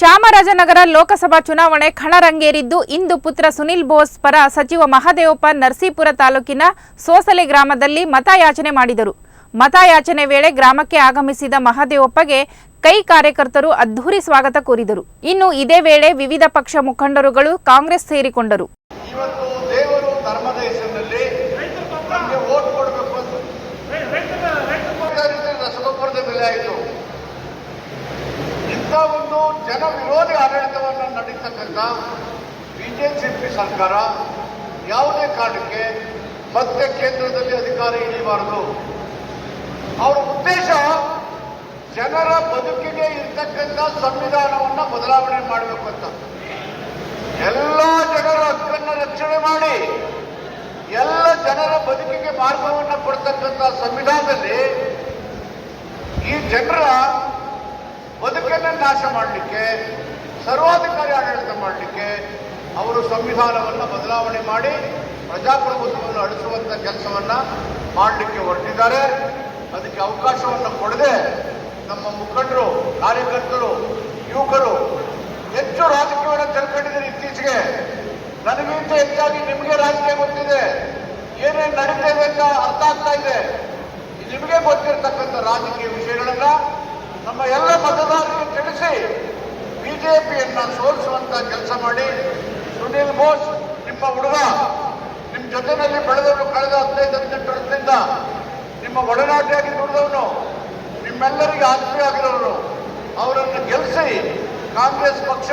ಚಾಮರಾಜನಗರ ಲೋಕಸಭಾ ಚುನಾವಣೆ ಖಣರಂಗೇರಿದ್ದು ಇಂದು ಪುತ್ರ ಸುನಿಲ್ ಬೋಸ್ ಪರ ಸಚಿವ ಮಹದೇವಪ್ಪ ನರಸೀಪುರ ತಾಲೂಕಿನ ಸೋಸಲೆ ಗ್ರಾಮದಲ್ಲಿ ಮತಯಾಚನೆ ಮಾಡಿದರು. ಮತಯಾಚನೆ ವೇಳೆ ಗ್ರಾಮಕ್ಕೆ ಆಗಮಿಸಿದ ಮಹದೇವಪ್ಪಗೆ ಕೈ ಕಾರ್ಯಕರ್ತರು ಅದ್ಧೂರಿ ಸ್ವಾಗತ ಕೋರಿದರು. ಇನ್ನು ಇದೇ ವೇಳೆ ವಿವಿಧ ಪಕ್ಷ ಮುಖಂಡರುಗಳು ಕಾಂಗ್ರೆಸ್ ಸೇರಿಕೊಂಡರು. ಒಂದು ಜನ ವಿರೋಧಿ ಆಡಳಿತವನ್ನು ನಡೀತಕ್ಕಂಥ ಬಿಜೆಪಿ ಸರ್ಕಾರ ಯಾವುದೇ ಕಾರಣಕ್ಕೆ ಮತ್ತೆ ಕೇಂದ್ರದಲ್ಲಿ ಅಧಿಕಾರ ಇಳಿಬಾರದು ಅವರ ಉದ್ದೇಶ ಜನರ ಬದುಕಿಗೆ ಇರ್ತಕ್ಕಂಥ ಸಂವಿಧಾನವನ್ನು ಬದಲಾವಣೆ ಮಾಡಬೇಕು ಅಂತ. ಎಲ್ಲ ಜನರ ಹಕ್ಕನ್ನು ರಕ್ಷಣೆ ಮಾಡಿ ಎಲ್ಲ ಜನರ ಬದುಕಿಗೆ ಮಾರ್ಗವನ್ನು ಕೊಡ್ತಕ್ಕಂಥ ಸಂವಿಧಾನದಲ್ಲಿ ಈ ಜನರ ನಾಶ ಮಾಡಲಿಕ್ಕೆ, ಸರ್ವಾಧಿಕಾರಿ ಆಡಳಿತ ಮಾಡಲಿಕ್ಕೆ ಅವರು ಸಂವಿಧಾನವನ್ನು ಬದಲಾವಣೆ ಮಾಡಿ ಪ್ರಜಾಪ್ರಭುತ್ವವನ್ನು ಅಳಿಸುವಂಥ ಕೆಲಸವನ್ನು ಮಾಡಲಿಕ್ಕೆ ಹೊರಟಿದ್ದಾರೆ. ಅದಕ್ಕೆ ಅವಕಾಶವನ್ನು ಕೊಡದೆ ನಮ್ಮ ಮುಖಂಡರು, ಕಾರ್ಯಕರ್ತರು, ಯುವಕರು ಹೆಚ್ಚು ರಾಜಕೀಯವನ್ನು ತಿಳ್ಕೊಂಡಿದ್ದೀರಿ ಇತ್ತೀಚೆಗೆ. ನನಗಿಂತ ಹೆಚ್ಚಾಗಿ ನಿಮಗೆ ರಾಜಕೀಯ ಗೊತ್ತಿದೆ. ಏನೇನು ನಡೀತಾ ಇದೆ ಅಂತ ಅರ್ಥ ಆಗ್ತಾ ಇದೆ. ನಿಮಗೆ ಗೊತ್ತಿರತಕ್ಕಂಥ ರಾಜಕೀಯ ವಿಷಯಗಳನ್ನ ನಮ್ಮ ಎಲ್ಲ ಮತದಾರರಿಗೆ ತಿಳಿಸಿ ಬಿಜೆಪಿಯನ್ನ ಸೋಲಿಸುವಂತ ಕೆಲಸ ಮಾಡಿ ಸುನೀಲ್ ಬೋಸ್ ನಿಮ್ಮ ಹುಡುಗ ನಿಮ್ಮ ಜೊತೆಯಲ್ಲಿ ಬೆಳೆದವರು ಕಳೆದ ಹದಿನೈದು, ಹದಿನೆಂಟು ವರ್ಷದಿಂದ ನಿಮ್ಮ ಒಡನಾಟಿಯಾಗಿ ದುಡಿದವನು, ನಿಮ್ಮೆಲ್ಲರಿಗೆ ಆತ್ಮೀಯ ಆಗಿರೋರು, ಅವರನ್ನು ಗೆಲ್ಲಿಸಿ ಕಾಂಗ್ರೆಸ್ ಪಕ್ಷ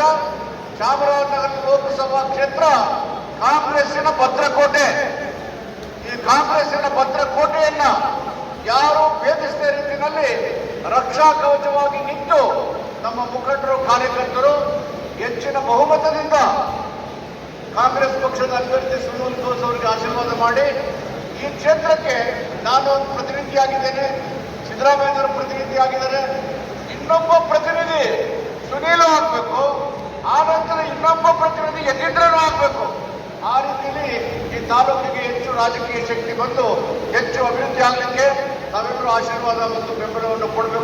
ಚಾಮರಾಜನಗರ ಲೋಕಸಭಾ ಕ್ಷೇತ್ರ ಕಾಂಗ್ರೆಸ್ಸಿನ ಭದ್ರಕೋಟೆ. ಈ ಕಾಂಗ್ರೆಸ್ಸಿನ ಭದ್ರಕೋಟೆಯನ್ನ ಯಾರು ಭೇದಿಸದ ರೀತಿಯಲ್ಲಿ ರಕ್ಷಾ ಕವಚವಾಗಿ ನಿಂತು ನಮ್ಮ ಮುಖಂಡರು, ಕಾರ್ಯಕರ್ತರು ಹೆಚ್ಚಿನ ಬಹುಮತದಿಂದ ಕಾಂಗ್ರೆಸ್ ಪಕ್ಷದ ಅಭ್ಯರ್ಥಿ ಸುನೀಲ್ ಘೋಷ್ ಅವರಿಗೆ ಆಶೀರ್ವಾದ ಮಾಡಿ ಈ ಕ್ಷೇತ್ರಕ್ಕೆ ನಾನು ಒಂದು ಪ್ರತಿನಿಧಿಯಾಗಿದ್ದೇನೆ ಸಿದ್ದರಾಮಯ್ಯನವರು ಪ್ರತಿನಿಧಿಯಾಗಿದ್ದಾರೆ ಇನ್ನೊಬ್ಬ ಪ್ರತಿನಿಧಿ ಸುನೀಲು ಆಗಬೇಕು. ಆ ನಂತರ ಇನ್ನೊಬ್ಬ ಪ್ರತಿನಿಧಿ ಯತೀಂದ್ರನು ಆಗಬೇಕು. ಆ ರೀತಿಯಲ್ಲಿ ಈ ತಾಲೂಕಿಗೆ ಹೆಚ್ಚು ರಾಜಕೀಯ ಶಕ್ತಿ ಬಂದು ಹೆಚ್ಚು ಅಭಿವೃದ್ಧಿ ಆಗಲಿಕ್ಕೆ ನಾವೆಲ್ಲರೂ ಆಶೀರ್ವಾದ ಮತ್ತು ಬೆಂಬಲವನ್ನು ಕೊಡಬೇಕು.